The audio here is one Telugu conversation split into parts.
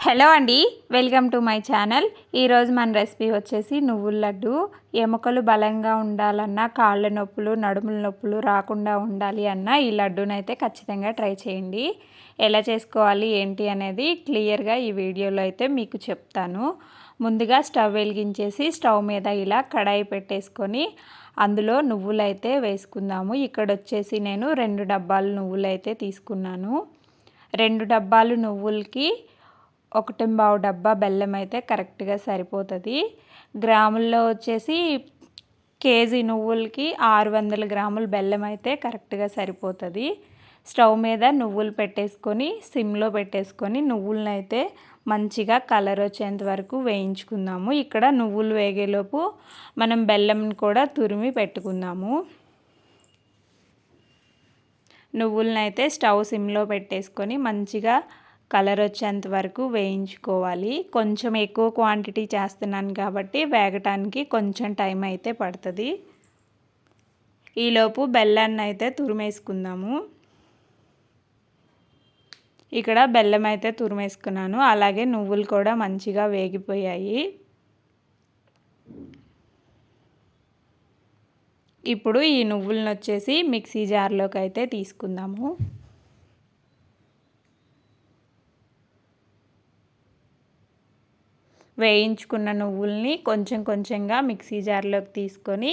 హలో అండి వెల్కమ్ టు మై ఛానల్. ఈరోజు మన రెసిపీ వచ్చేసి నువ్వుల లడ్డు. ఎముకలు బలంగా ఉండాలన్నా కాళ్ళ నొప్పులు నడుముల నొప్పులు రాకుండా ఉండాలి అన్న ఈ లడ్డూని అయితే ఖచ్చితంగా ట్రై చేయండి. ఎలా చేసుకోవాలి ఏంటి అనేది క్లియర్గా ఈ వీడియోలో అయితే మీకు చెప్తాను. ముందుగా స్టవ్ వెలిగించేసి స్టవ్ మీద ఇలా కడాయి పెట్టేసుకొని అందులో నువ్వులు అయితే వేసుకుందాము. ఇక్కడ వచ్చేసి నేను రెండు డబ్బాలు నువ్వులు అయితే తీసుకున్నాను. రెండు డబ్బాలు నువ్వులకి ఒకటి బావు డబ్బా బెల్లం అయితే కరెక్ట్గా సరిపోతుంది. గ్రాముల్లో వచ్చేసి కేజీ నువ్వులకి ఆరు వందల గ్రాముల బెల్లం అయితే కరెక్ట్గా సరిపోతుంది. స్టవ్ మీద నువ్వులు పెట్టేసుకొని సిమ్లో పెట్టేసుకొని నువ్వులను అయితే మంచిగా కలర్ వచ్చేంత వరకు వేయించుకుందాము. ఇక్కడ నువ్వులు వేగేలోపు మనం బెల్లం కూడా తురిమి పెట్టుకుందాము. నువ్వులను అయితే స్టవ్ సిమ్లో పెట్టేసుకొని మంచిగా కలర్ వచ్చేంత వరకు వేయించుకోవాలి. కొంచెం ఎక్కువ క్వాంటిటీ చేస్తున్నాను కాబట్టి వేగటానికి కొంచెం టైం అయితే పడుతుంది. ఈలోపు బెల్లాన్ని అయితే తురిమేసుకుందాము. ఇక్కడ బెల్లం అయితే తురిమేసుకున్నాను. అలాగే నువ్వులు కూడా మంచిగా వేగిపోయాయి. ఇప్పుడు ఈ నువ్వులను వచ్చేసి మిక్సీ జార్లోకి అయితే తీసుకుందాము. వేయించుకున్న నువ్వుల్ని కొంచెం కొంచెంగా మిక్సీ జార్లోకి తీసుకొని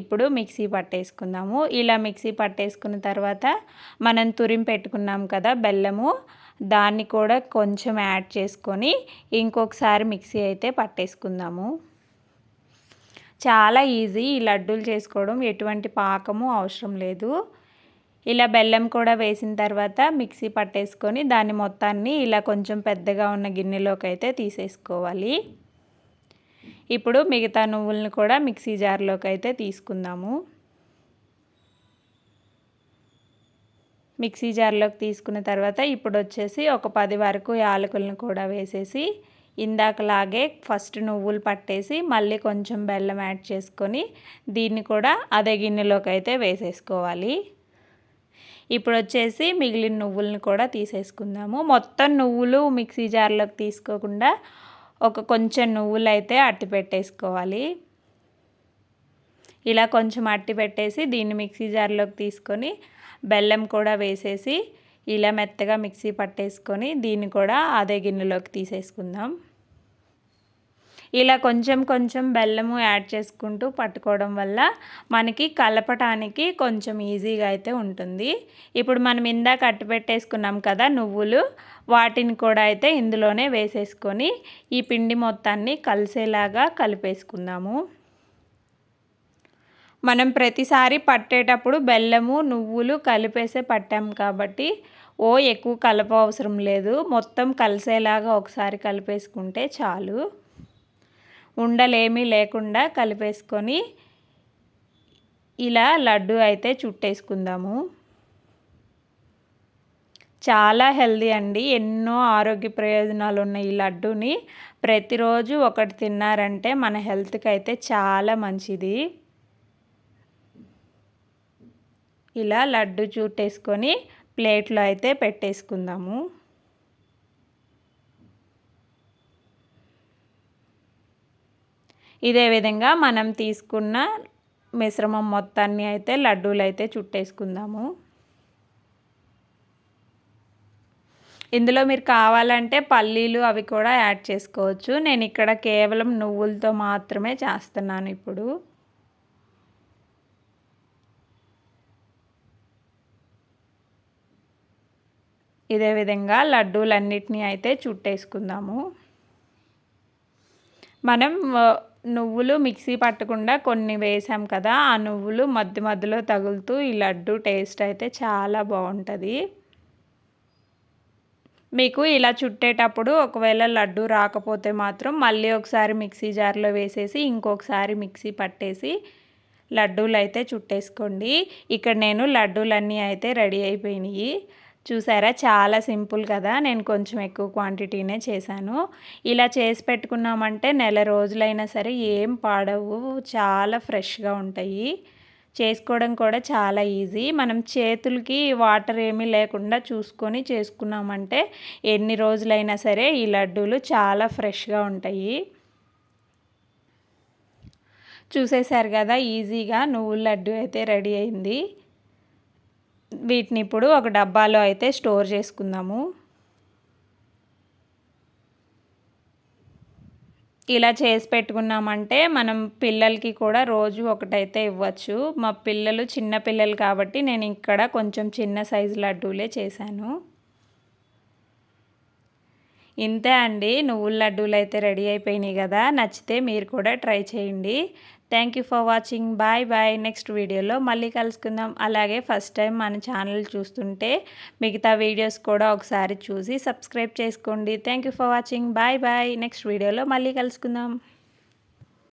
ఇప్పుడు మిక్సీ పట్టేసుకుందాము. ఇలా మిక్సీ పట్టేసుకున్న తర్వాత మనం తురిం పెట్టుకున్నాం కదా బెల్లము దాన్ని కూడా కొంచెం యాడ్ చేసుకొని ఇంకొకసారి మిక్సీ అయితే పట్టేసుకుందాము. చాలా ఈజీ ఈ లడ్డూలు చేసుకోవడం ఎటువంటి పాకము అవసరం లేదు. ఇలా బెల్లం కూడా వేసిన తర్వాత మిక్సీ పట్టేసుకొని దాన్ని మొత్తాన్ని ఇలా కొంచెం పెద్దగా ఉన్న గిన్నెలోకి అయితే తీసేసుకోవాలి. ఇప్పుడు మిగతా నువ్వులను కూడా మిక్సీ జార్లోకి అయితే తీసుకుందాము. మిక్సీ జార్లోకి తీసుకున్న తర్వాత ఇప్పుడు వచ్చేసి ఒక పది వరకు యాలకులను కూడా వేసేసి ఇందాకలాగే ఫస్ట్ నువ్వులు పట్టేసి మళ్ళీ కొంచెం బెల్లం యాడ్ చేసుకొని దీన్ని కూడా అదే గిన్నెలోకి అయితే వేసేసుకోవాలి. ఇప్పుడు వచ్చేసి మిగిలిన నువ్వులను కూడా తీసేసుకుందాము. మొత్తం నువ్వులు మిక్సీ జార్లోకి తీసుకోకుండా ఒక కొంచెం నువ్వులు అయితే అట్టి పెట్టేసుకోవాలి. ఇలా కొంచెం అట్టి పెట్టేసి దీన్ని మిక్సీ జార్లోకి తీసుకొని బెల్లం కూడా వేసేసి ఇలా మెత్తగా మిక్సీ పట్టేసుకొని దీన్ని కూడా అదే గిన్నెలోకి తీసేసుకుందాం. ఇలా కొంచెం కొంచెం బెల్లము యాడ్ చేసుకుంటూ పట్టుకోవడం వల్ల మనకి కలపటానికి కొంచెం ఈజీగా అయితే ఉంటుంది. ఇప్పుడు మనం ఇందాక అట్టు పెట్టేసుకున్నాం కదా నువ్వులు వాటిని కూడా అయితే ఇందులోనే వేసేసుకొని ఈ పిండి మొత్తాన్ని కలిసేలాగా కలిపేసుకుందాము. మనం ప్రతిసారి పట్టేటప్పుడు బెల్లము నువ్వులు కలిపేసే పట్టాం కాబట్టి ఓ ఎక్కువ కలప అవసరం లేదు. మొత్తం కలిసేలాగా ఒకసారి కలిపేసుకుంటే చాలు. ఉండలేమీ లేకుండా కలిపేసుకొని ఇలా లడ్డు అయితే చుట్టేసుకుందాము. చాలా హెల్దీ అండి. ఎన్నో ఆరోగ్య ప్రయోజనాలు ఉన్నాయి ఈ లడ్డూని ప్రతిరోజు ఒకటి తిన్నారంటే మన హెల్త్కి అయితే చాలా మంచిది. ఇలా లడ్డు చుట్టేసుకొని ప్లేట్లో అయితే పెట్టేసుకుందాము. ఇదే విధంగా మనం తీసుకున్న మిశ్రమం మొత్తాన్ని అయితే లడ్డూలు అయితే చుట్టేసుకుందాము. ఇందులో మీరు కావాలంటే పల్లీలు అవి కూడా యాడ్ చేసుకోవచ్చు. నేను ఇక్కడ కేవలం నువ్వులతో మాత్రమే చేస్తున్నాను ఇప్పుడు. ఇదే విధంగా లడ్డూలన్నిటినీ అయితే చుట్టేసుకుందాము. మనం నువ్వులు మిక్సీ పట్టకుండా కొన్ని వేసాం కదా ఆ నువ్వులు మధ్య మధ్యలో తగులుతూ ఈ లడ్డు టేస్ట్ అయితే చాలా బాగుంటుంది. మీకు ఇలా చుట్టేటప్పుడు ఒకవేళ లడ్డు రాకపోతే మాత్రం మళ్ళీ ఒకసారి మిక్సీ జార్లో వేసేసి ఇంకొకసారి మిక్సీ పట్టేసి లడ్డూలు అయితే చుట్టేసుకోండి. ఇక్కడ నేను లడ్డూలన్నీ అయితే రెడీ అయిపోయినాయి. చూసారా? చాలా సింపుల్ కదా. నేను కొంచెం ఎక్కువ క్వాంటిటీనే చేశాను. ఇలా చేసి పెట్టుకున్నామంటే నెల రోజులైనా సరే ఏం పాడవు. చాలా ఫ్రెష్గా ఉంటాయి. చేసుకోవడం కూడా చాలా ఈజీ. మనం చేతులకి వాటర్ ఏమీ లేకుండా చూసుకొని చేసుకున్నామంటే ఎన్ని రోజులైనా సరే ఈ లడ్డూలు చాలా ఫ్రెష్గా ఉంటాయి. చూసేశారు కదా ఈజీగా నువ్వుల లడ్డు అయితే రెడీ అయింది. వీటిని ఇప్పుడు ఒక డబ్బాలో అయితే స్టోర్ చేసుకుందాము. ఇలా చేసి పెట్టుకున్నామంటే మనం పిల్లలకి కూడా రోజు ఒకటైతే ఇవ్వచ్చు. మా పిల్లలు చిన్న పిల్లలు కాబట్టి నేను ఇక్కడ కొంచెం చిన్న సైజు లడ్డూలే చేశాను. ఇంతే అండి. నువ్వుల లడ్డూలు అయితే రెడీ అయిపోయినాయి కదా. నచ్చితే మీరు కూడా ట్రై చేయండి. Thank you for watching bye bye next వీడియోలో మళ్ళీ కలుసుకుందాం. అలాగే ఫస్ట్ టైం మన ఛానల్ చూస్తుంటే మిగతా వీడియోస్ కూడా ఒకసారి చూసి సబ్స్క్రైబ్ చేసుకోండి. Thank you for watching bye bye next వీడియోలో మళ్ళీ కలుసుకుందాం.